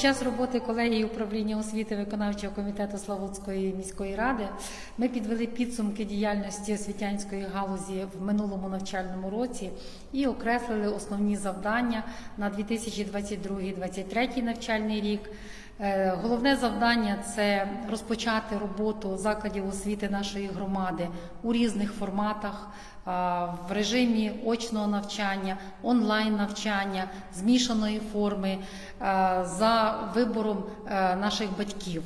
Час роботи колегії управління освіти виконавчого комітету Славутської міської ради ми підвели підсумки діяльності освітянської галузі в минулому навчальному році і окреслили основні завдання на 2022-2023 навчальний рік. Е, Головне завдання це розпочати роботу закладів освіти нашої громади у різних форматах, в режимі очного навчання, онлайн навчання, змішаної форми за вибором е, наших батьків.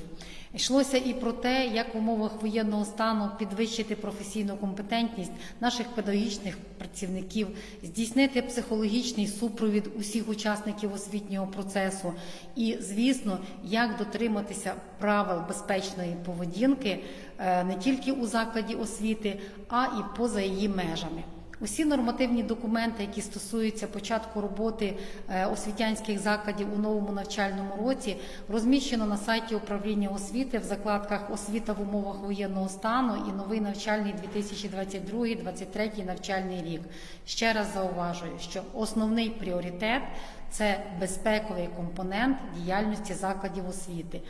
Йшлося і про те, як в умовах воєнного стану підвищити професійну компетентність наших педагогічних працівників, здійснити психологічний супровід усіх учасників освітнього процесу, і, звісно, як дотриматися правил безпечної поведінки е, не тільки у закладі освіти, а і поза її межами. Усі нормативні документи, які стосуються початку роботи е, освітянських закладів у новому навчальному році, розміщено на сайті управління освіти в закладках Освіта в умовах воєнного стану і новий навчальний 2022-2023 навчальний рік. Ще раз зауважую, що основний пріоритет це безпековий компонент діяльності закладів освіти.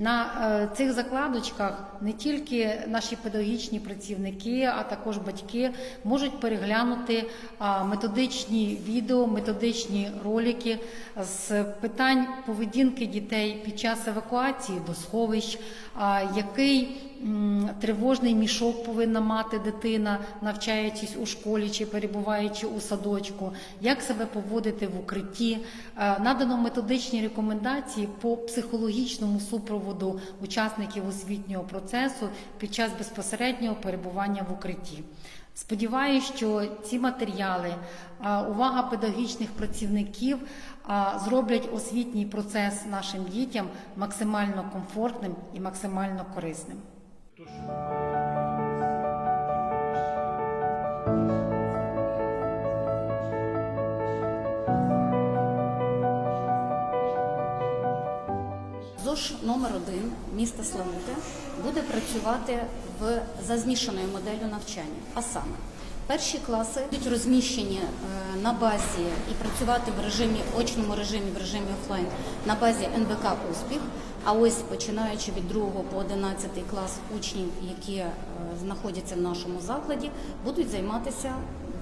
На е, цих закладочках не тільки наші педагогічні працівники, а також батьки можуть переглянути методичні відео, методичні ролики з питань поведінки дітей під час евакуації до сховищ, який тривожний мішок повинна мати дитина, навчаючись у школі чи перебуваючи у садочку, як себе поводити в укритті. Е, Надано методичні рекомендації по психологічному супроводу учасників освітнього процесу під час безпосереднього перебування в укритті. Сподіваюся, що ці матеріали, увага педагогічних працівників зроблять освітній процес нашим дітям максимально комфортним і максимально корисним. Номер 1 міста Славути буде працювати в за змішаною моделлю навчання. А саме, перші класи будуть розміщені е, на базі і працювати в режимі очному режимі, в режимі офлайн на базі НВК Успіх. А ось починаючи від 2 по 11 клас учнів, які е, знаходяться в нашому закладі, будуть займатися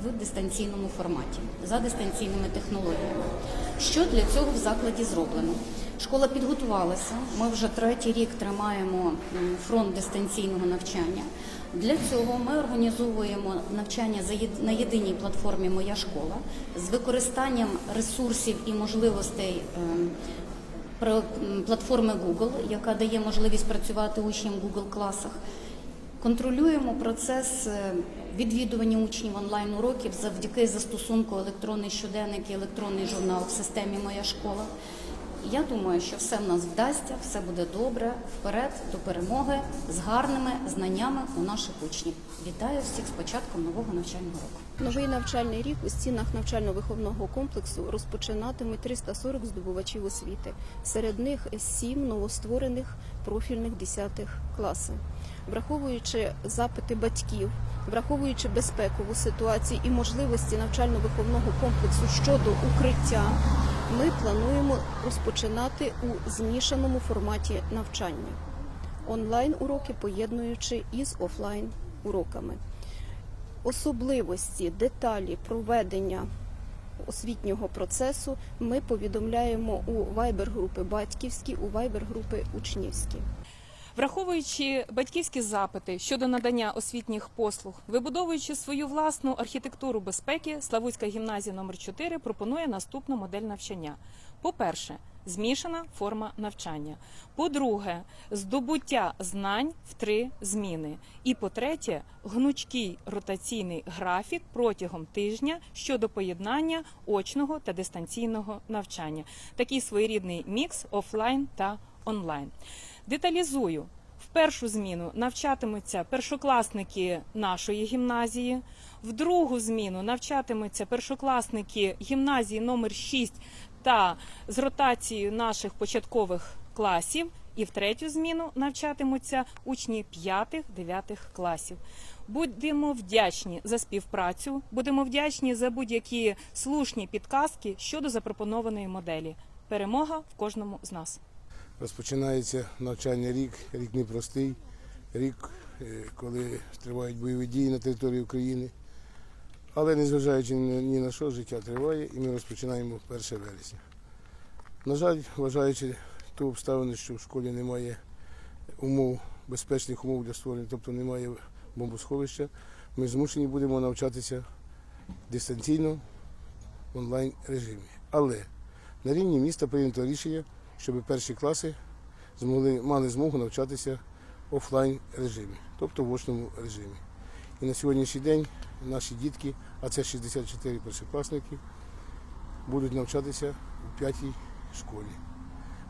в дистанційному форматі за дистанційними технологіями. Що для цього в закладі зроблено? Школа підготувалася. Ми вже третій рік тримаємо фронт дистанційного навчання. Для цього ми організовуємо навчання на єдиній платформі Моя школа з використанням ресурсів і можливостей. ем, платформи Google, яка дає можливість працювати учням в Google класах. Контролюємо процес е, відвідування учнів онлайн уроків завдяки застосунку електронний щоденник і електронний журнал в системі Моя школа. Я думаю, що все в нас вдасться, все буде добре. Вперед до перемоги з гарними знаннями у наших учнів. Вітаю всіх з початком нового навчального року. Новий навчальний рік у стінах навчально-виховного комплексу розпочинатимуть 340 здобувачів освіти. Серед них сім новостворених профільних 10 класи. Враховуючи запити батьків, враховуючи безпекову ситуацію і можливості навчально-виховного комплексу щодо укриття, ми плануємо розпочинати у змішаному форматі навчання. Онлайн уроки поєднуючи із офлайн уроками особливості, деталі проведення освітнього процесу ми повідомляємо у вайбер-групи батьківські, у вайбер-групи учнівські. Враховуючи батьківські запити щодо надання освітніх послуг, вибудовуючи свою власну архітектуру безпеки, Славутська гімназія номер 4 пропонує наступну модель навчання. По-перше, змішана форма навчання. По-друге, здобуття знань в три зміни. І по-третє, гнучкий ротаційний графік протягом тижня щодо поєднання очного та дистанційного навчання. Такий своєрідний мікс офлайн та онлайн. Деталізую. В першу зміну навчатимуться першокласники нашої гімназії, в другу зміну навчатимуться першокласники гімназії номер 6 та з ротацією наших початкових класів, і в третю зміну навчатимуться учні 5-9 класів. Будемо вдячні за співпрацю, будемо вдячні за будь-які слушні підказки щодо запропонованої моделі. Перемога в кожному з нас. Розпочинається навчальний рік, рік непростий, рік, е, коли тривають бойові дії на території України. Але незважаючи ні на що, життя триває і ми розпочинаємо 1 вересня. На жаль, вважаючи ту обставину, що в школі немає умов, безпечних умов для створення, тобто немає бомбосховища, ми змушені будемо навчатися дистанційно в онлайн режимі. Але на рівні міста прийнято рішення, щоб перші класи змогли, мали змогу навчатися в офлайн режимі, тобто в очному режимі. І на сьогоднішній день наші дітки, а це 64 першокласники, будуть навчатися у п'ятій школі,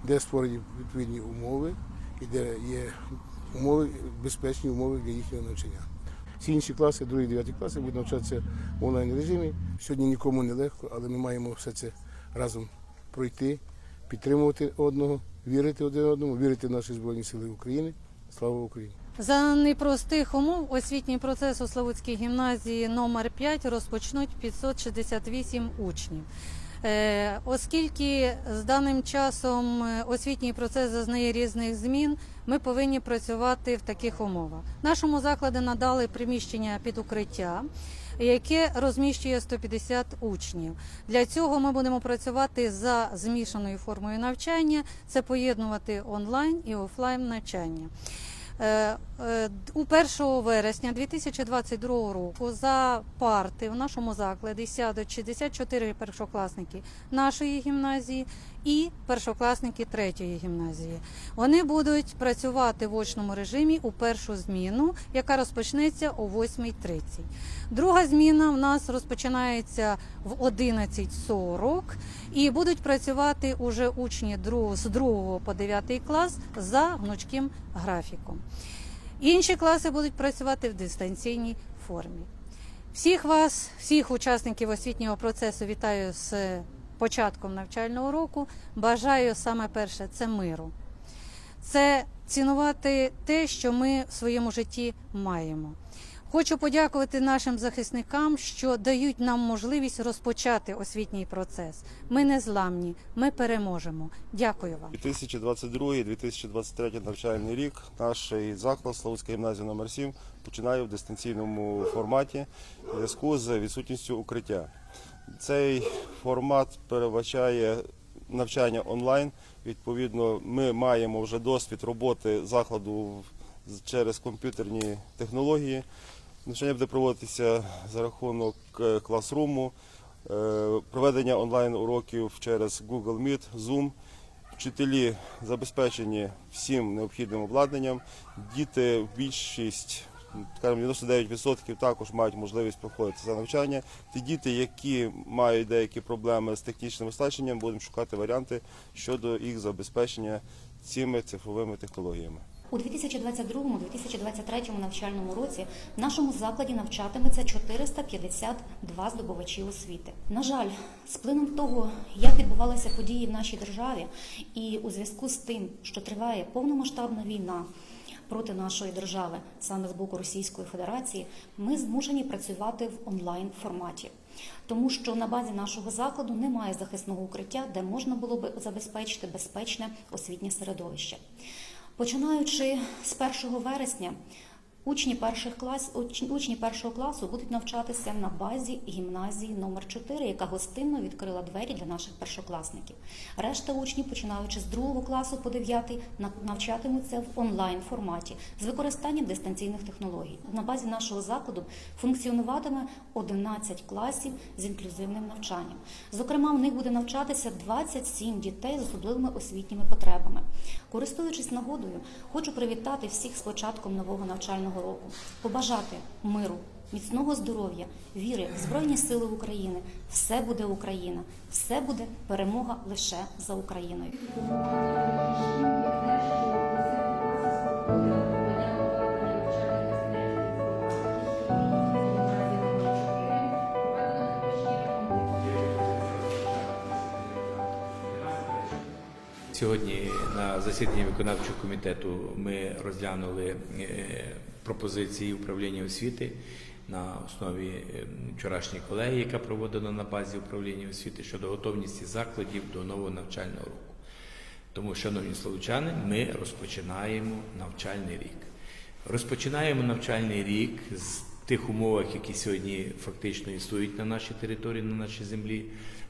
де створені відповідні умови і де є умови, безпечні умови для їхнього навчання. Всі інші класи, другі, дев'яті класи, будуть навчатися в онлайн режимі. Сьогодні нікому не легко, але ми маємо все це разом пройти, підтримувати одного, вірити один одному, вірити в наші Збройні Сили України. Слава Україні! За непростих умов освітній процес у Славутській гімназії номер 5 розпочнуть 568 учнів. Е, Оскільки з даним часом е, освітній процес зазнає різних змін, ми повинні працювати в таких умовах. Нашому закладу надали приміщення під укриття, яке розміщує 150 учнів. Для цього ми будемо працювати за змішаною формою навчання, це поєднувати онлайн і офлайн навчання. Е, е, У 1 вересня 2022 року за парти в нашому закладі сядуть 64 першокласники нашої гімназії і першокласники третьої гімназії. Вони будуть працювати в очному режимі у першу зміну, яка розпочнеться о 8.30. Друга зміна в нас розпочинається в 11.40 і будуть працювати уже учні з 2 по 9 клас за гнучким графіком. Інші класи будуть працювати в дистанційній формі. Всіх вас, всіх учасників освітнього процесу вітаю з початком навчального року. Бажаю саме перше це миру. Це цінувати те, що ми в своєму житті маємо. Хочу подякувати нашим захисникам, що дають нам можливість розпочати освітній процес. Ми не зламні, ми переможемо. Дякую вам. 2022-2023 навчальний рік наш заклад Славутська гімназія номер 7 починає в дистанційному форматі в зв'язку з відсутністю укриття. Цей формат передбачає навчання онлайн. Відповідно, ми маємо вже досвід роботи закладу через комп'ютерні технології. Навчання буде проводитися за рахунок е, класруму, е, проведення онлайн уроків через Google Meet, Zoom. Вчителі забезпечені всім необхідним обладнанням. Діти, більшість, скажімо, 99% також мають можливість проходити це навчання. Ті діти, які мають деякі проблеми з технічним оснащенням, будемо шукати варіанти щодо їх забезпечення цими цифровими технологіями. У 2022-2023 навчальному році в нашому закладі навчатиметься 452 здобувачі освіти. На жаль, з плином того, як відбувалися події в нашій державі, і у зв'язку з тим, що триває повномасштабна війна проти нашої держави саме з боку Російської Федерації, ми змушені працювати в онлайн форматі. Тому що на базі нашого закладу немає захисного укриття, де можна було би забезпечити безпечне освітнє середовище. Починаючи з 1 вересня, учні перших клас, уч- учні першого класу будуть навчатися на базі гімназії номер 4 яка гостинно відкрила двері для наших першокласників. Решта учнів, починаючи з 2 класу по 9, навчатимуться в онлайн форматі з використанням дистанційних технологій. На базі нашого закладу функціонуватиме 11 класів з інклюзивним навчанням. Зокрема, в них буде навчатися 27 дітей з особливими освітніми потребами. Користуючись нагодою, хочу привітати всіх з початком нового навчального року, побажати миру, міцного здоров'я, віри в Збройні Сили України. Все буде Україна, все буде перемога лише за Україною. Сьогодні на засіданні виконавчого комітету ми розглянули е, пропозиції управління освіти на основі е, вчорашньої колегії, яка проводила на базі управління освіти щодо готовності закладів до нового навчального року. Тому, шановні словучани, ми розпочинаємо навчальний рік. Розпочинаємо навчальний рік з тих умовах, які сьогодні фактично існують на нашій території, на нашій землі.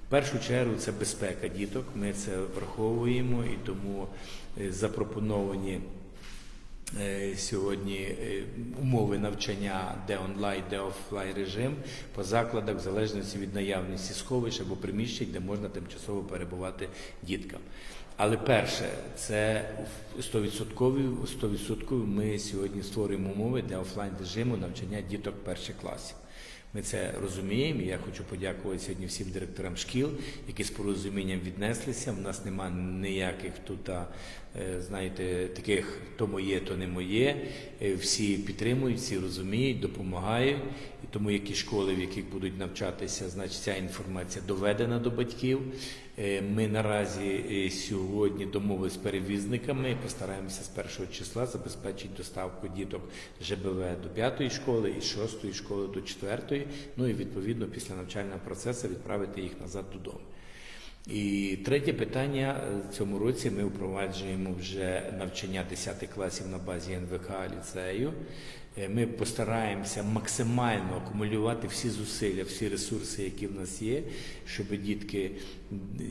Першу чергу це безпека діток. Ми це враховуємо і тому е, запропоновані е, сьогодні е, умови навчання, де онлайн, де офлайн режим по закладах, в залежності від наявності сховищ або приміщень, де можна тимчасово перебувати діткам. Але перше, це 100%, 100% ми сьогодні створюємо умови для офлайн режиму навчання діток перших класів. Ми це розуміємо. Я хочу подякувати сьогодні всім директорам шкіл, які з порозумінням віднеслися. У нас немає ніяких тут, знаєте, таких то моє, то не моє. Е, Всі підтримують, всі розуміють, допомагають. І тому які школи, в яких будуть навчатися, значить ця інформація доведена до батьків. Е, Ми наразі е, сьогодні домовилися з перевізниками постараємося з першого числа забезпечити доставку діток ЖБВ до п'ятої школи і шостої школи до четвертої. Ну і відповідно після навчального процесу відправити їх назад додому. І третє питання в цьому році ми впроваджуємо вже навчання 10 класів на базі НВК ліцею. Е, Ми постараємося максимально акумулювати всі зусилля, всі ресурси, які в нас є, щоб дітки,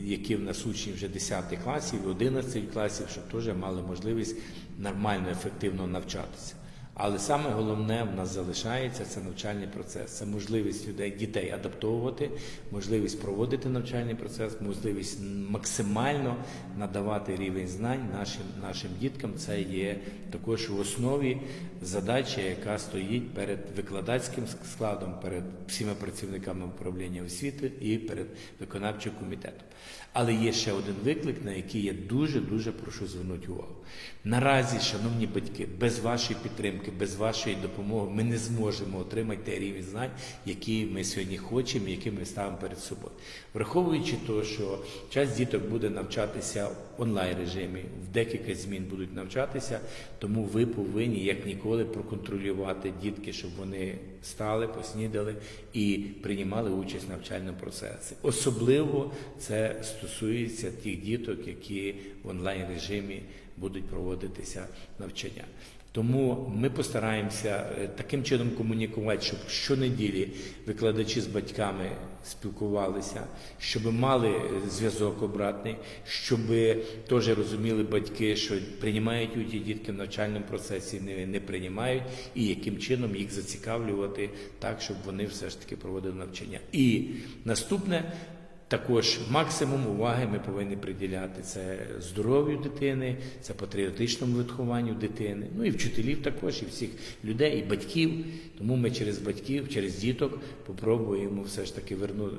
які в нас учні вже 10 класів, і 11 класів, щоб теж мали можливість нормально, ефективно навчатися. Але саме головне в нас залишається це навчальний процес. Це можливість людей дітей адаптовувати, можливість проводити навчальний процес, можливість максимально надавати рівень знань нашим нашим діткам. Це є також в основі задача, яка стоїть перед викладацьким складом, перед всіма працівниками управління освіти і перед виконавчим комітетом. Але є ще один виклик, на який я дуже дуже прошу звернути увагу. Наразі, шановні батьки, без вашої підтримки, без вашої допомоги ми не зможемо отримати той рівень знань, який ми сьогодні хочемо, який ми ставимо перед собою. Враховуючи те, що час діток буде навчатися в онлайн режимі, в декілька змін будуть навчатися, тому ви повинні як ніколи проконтролювати дітки, щоб вони стали, поснідали і приймали участь в навчальному процесі. Особливо це стосується тих діток, які в онлайн режимі будуть проводитися навчання. Тому ми постараємося е, таким чином комунікувати, щоб щонеділі викладачі з батьками спілкувалися, щоб мали е, зв'язок обратний, щоб теж розуміли батьки, що приймають ті дітки в навчальному процесі, не, не приймають, і яким чином їх зацікавлювати так, щоб вони все ж таки проводили навчання. І наступне. Також максимум уваги ми повинні приділяти це здоров'ю дитини, це патріотичному вихованню дитини, ну і вчителів також, і всіх людей, і батьків. Тому ми через батьків, через діток попробуємо все ж таки верну,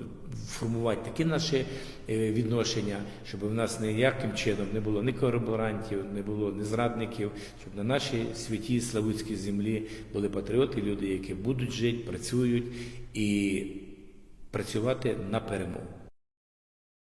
формувати такі наші е, відношення, щоб в нас ніяким чином не було ні колаборантів, не було ні зрадників, щоб на нашій святій славутській землі були патріоти, люди, які будуть жити, працюють і працювати на перемогу.